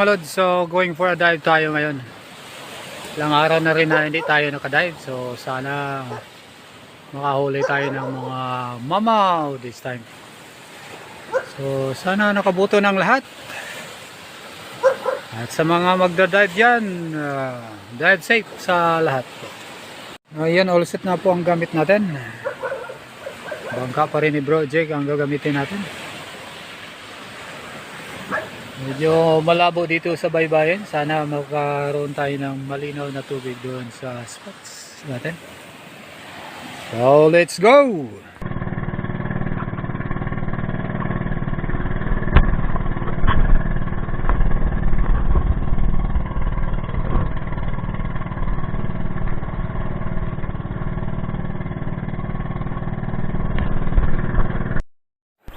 Mga lods. So going for a dive tayo ngayon. Ilang araw na rin na hindi tayo nakadive. So sana makahuli tayo ng mga mamaw this time. So sana nakabuto ng lahat. At sa mga magdadive dyan, uh, dive safe sa lahat. Ayan, all set na po ang gamit natin. Bangka pa rin ni Bro Jake ang gagamitin natin. Medyo malabo dito sa baybayin. Sana magkaroon tayo ng malinaw na tubig doon sa spots natin. So, let's go!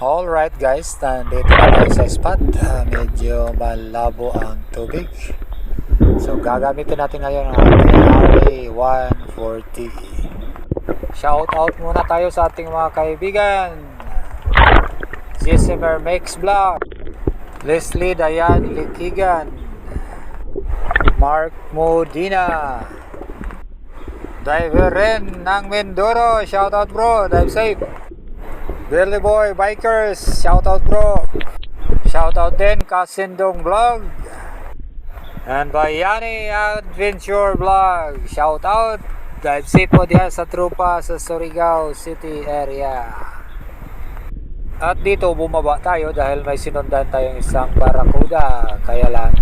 Alright guys, nandito na tayo sa spot. Ah, medyo malabo ang tubig. So gagamitin natin ngayon ang ating RA140. Shout out muna tayo sa ating mga kaibigan. Zisimer Makes Vlog. Leslie Dayan Likigan. Mark Modina. Diver Ren ng Mindoro. Shout out bro. Dive safe. Billy Boy Bikers, shout out bro. Shout out din Kasindong Vlog. And Bayani Adventure Vlog, shout out. Dive safe po diyan sa trupa sa Surigao City area. At dito bumaba tayo dahil may sinundan tayong isang barakuda. Kaya lang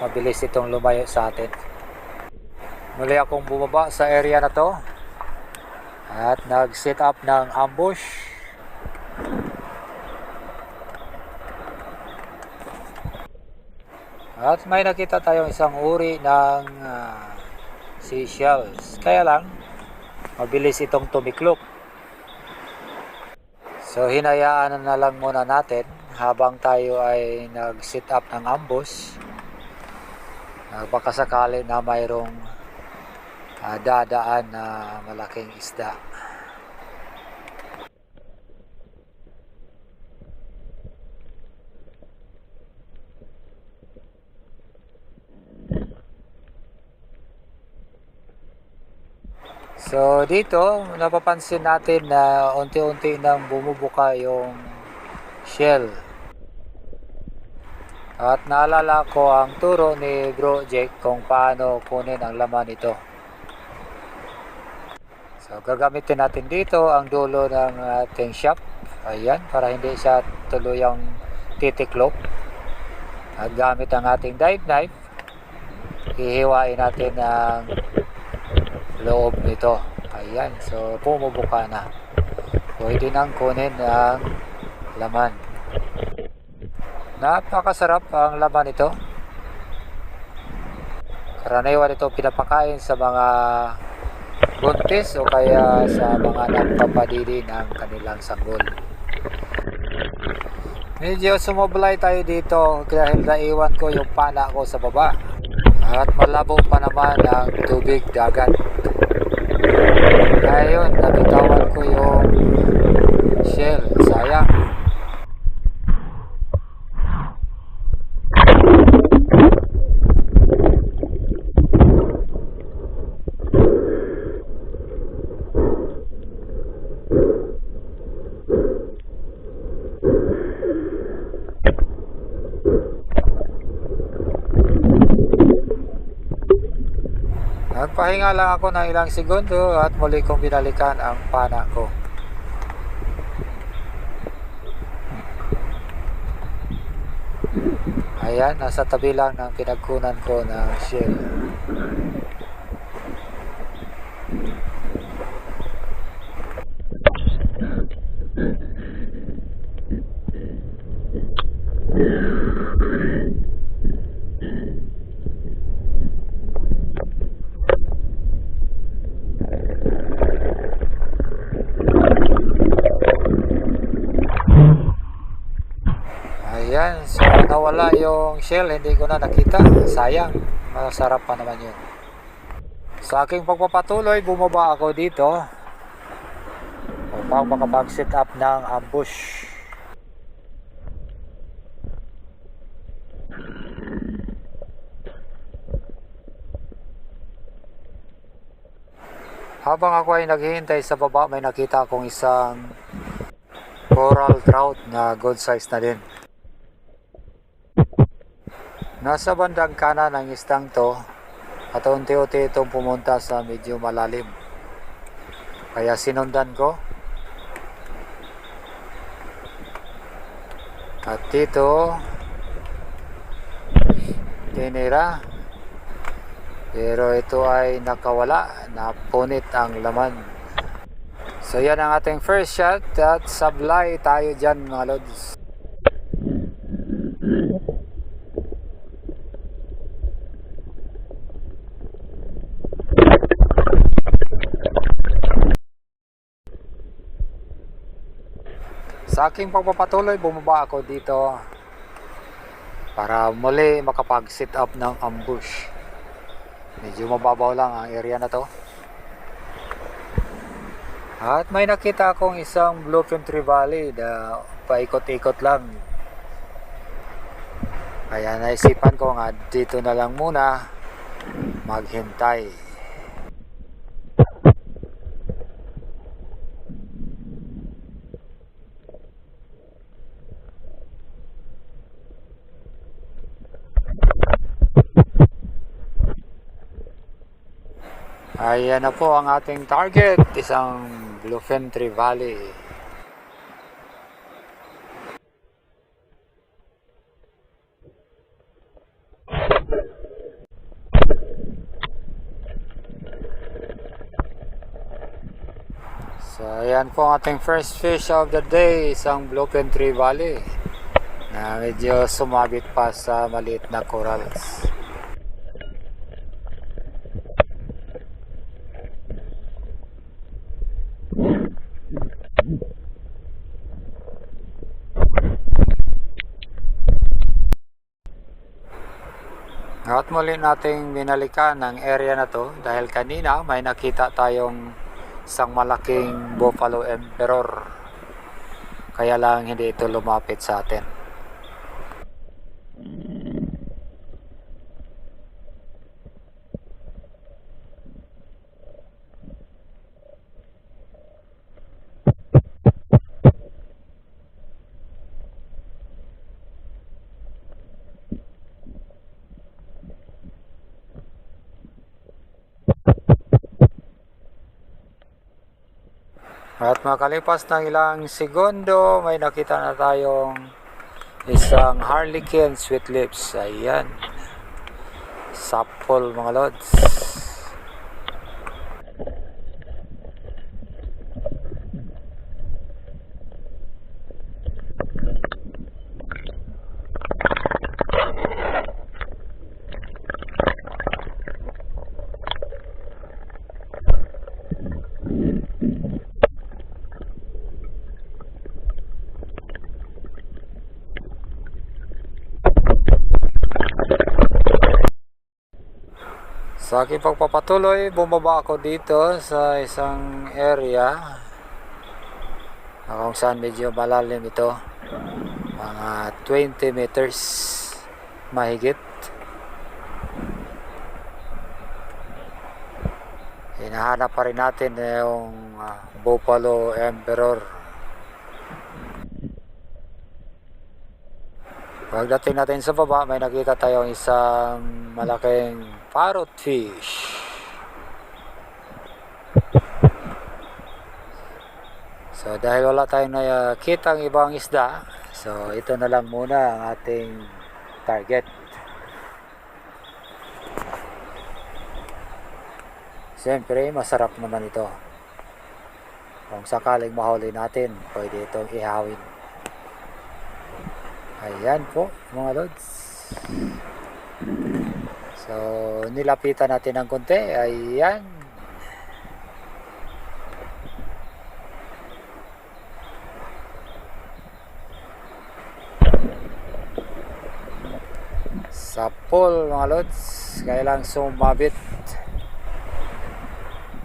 mabilis itong lumayo sa atin. Muli akong bumaba sa area na to. At nag-set up ng ambush. At may nakita tayong isang uri ng ah, seashells. Kaya lang, mabilis itong tumiklop. So hinayaan na lang muna natin habang tayo ay nag-set up ng ambush. Uh, baka sakali na mayroong ah, dadaan na malaking isda. So dito, napapansin natin na unti-unti nang bumubuka yung shell. At naalala ko ang turo ni Bro Jake kung paano kunin ang laman ito. So gagamitin natin dito ang dulo ng ating shop. Ayan, para hindi siya tuluyang titiklop. At gamit ang ating dive knife, hihiwain natin ang loob nito. Ayan, so bumubuka na. Pwede nang kunin ang laman. Napakasarap ang laman ito. Karaniwan ito pinapakain sa mga buntis o kaya sa mga nagpapadili ng kanilang sanggol. Medyo sumoblay tayo dito dahil naiwan ko yung pana ko sa baba. At malabo pa naman ang tubig dagat. Ngayon, nabitawan ko yung shell. Sayang. Nagpahinga lang ako ng ilang segundo at muli kong binalikan ang pana ko. Ayan, nasa tabi lang ng pinagkunan ko ng shell. nawala yung shell hindi ko na nakita. Sayang masarap pa naman yun. Sa aking pagpapatuloy bumaba ako dito. Upang makapag set up ng ambush. Habang ako ay naghihintay sa baba may nakita akong isang coral trout na good size na din. Nasa bandang kanan ng istang to at unti-unti itong pumunta sa medyo malalim. Kaya sinundan ko. At dito, tinira. Pero ito ay nakawala, napunit ang laman. So yan ang ating first shot at sablay tayo dyan mga lods. Sa aking pagpapatuloy, bumaba ako dito para muli makapag-sit up ng ambush. Medyo mababaw lang ang area na to. At may nakita akong isang Bluefin Tree Valley na paikot-ikot lang. Kaya naisipan ko nga dito na lang muna maghintay. Ayan na po ang ating target, isang Bluefin Tree Valley. So ayan po ang ating first fish of the day, isang Bluefin Tree Valley na medyo sumabit pa sa maliit na corals. At muli nating binalikan ang area na to dahil kanina may nakita tayong isang malaking Buffalo Emperor. Kaya lang hindi ito lumapit sa atin. At makalipas ng ilang segundo, may nakita na tayong isang Harlequin sweet lips. Ayan. Sapol mga lods. Sa aking pagpapatuloy, bumaba ako dito sa isang area kung saan medyo malalim ito. Mga 20 meters mahigit. Hinahanap pa rin natin yung ah, Buffalo Emperor. Pagdating natin sa baba, may nakita tayong isang malaking parrot fish. So dahil wala tayong nakita ang ibang isda, so ito na lang muna ang ating target. Siyempre, masarap naman ito. Kung sakaling mahuli natin, pwede itong ihawin. Ayan po, mga lods. So, nilapitan natin ng konti. Ayan. Sa pool, mga lods. Kailang sumabit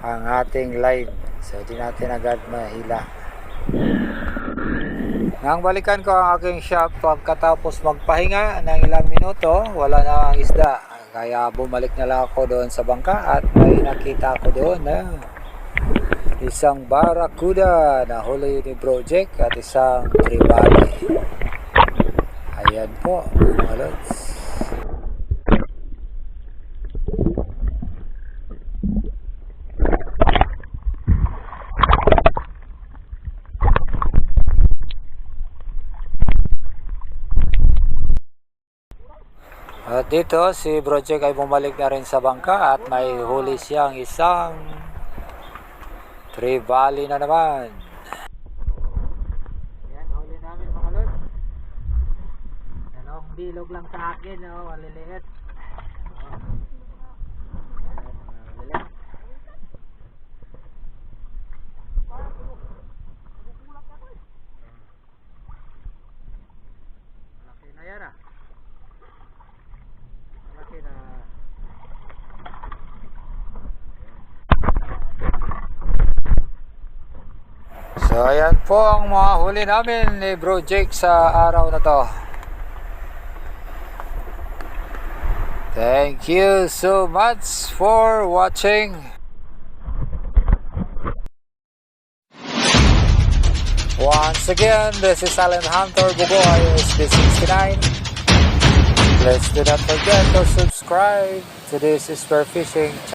ang ating line. So, di natin agad mahila. Nang balikan ko ang aking shop pagkatapos magpahinga ng ilang minuto, wala na ang isda. Kaya bumalik na lang ako doon sa bangka at may nakita ako doon na isang barakuda na huli ni Jake at isang tribali. Ayan po mga lods. At dito si Project ay bumalik na rin sa bangka at may huli siyang isang tribali na naman. Yan, huli namin mga lod. Dalawang bilog lang sa akin, oh, maliliit. Oh. Yan, maliliit. Malaki na yan ah. Malaki na. So ayan po ang mga huli namin ni Bro Jake sa araw na to. Thank you so much for watching. Once again, this is Silent Hunter Bugoy, SB69. Please do not forget to subscribe to this Spear Fishing